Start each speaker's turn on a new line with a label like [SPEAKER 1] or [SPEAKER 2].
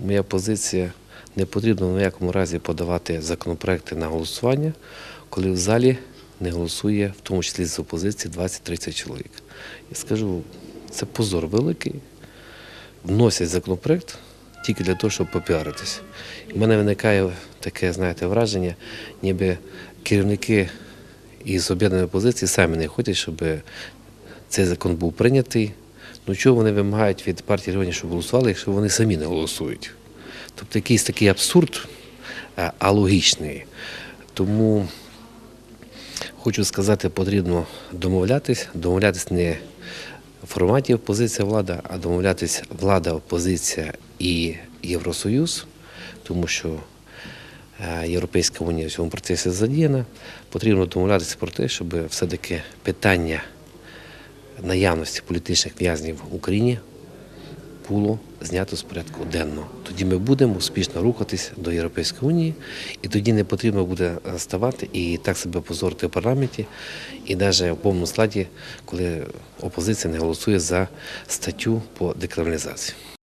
[SPEAKER 1] моя позиція не потрібно в ніякому разі подавати законопроекти на голосування, коли в залі не голосує, в тому числі з опозиції, 20-30 чоловік. Я скажу, це позор великий. Вносять законопроект тільки для того, щоб попіаритися. У мене виникає таке, знаєте, враження, ніби керівники із об'єднаної опозиції самі не хочуть, щоб цей закон був прийнятий. Ну чого вони вимагають від партії регіонів, щоб голосували, якщо вони самі не голосують? Тобто якийсь такий абсурд, а- а логічний. Тому хочу сказати, потрібно домовлятись, домовлятись не в форматі опозиція влада, а домовлятись влада, опозиція і Євросоюз, тому що е, Європейська унія в цьому процесі задіяна. Потрібно домовлятися про те, щоб все-таки питання наявності політичних в'язнів в Україні було знято з порядку денного. Тоді ми будемо успішно рухатись до Європейської унії, і тоді не потрібно буде ставати і так себе позорити в парламенті, і навіть в повному складі, коли опозиція не голосує за статтю по декриміналізації.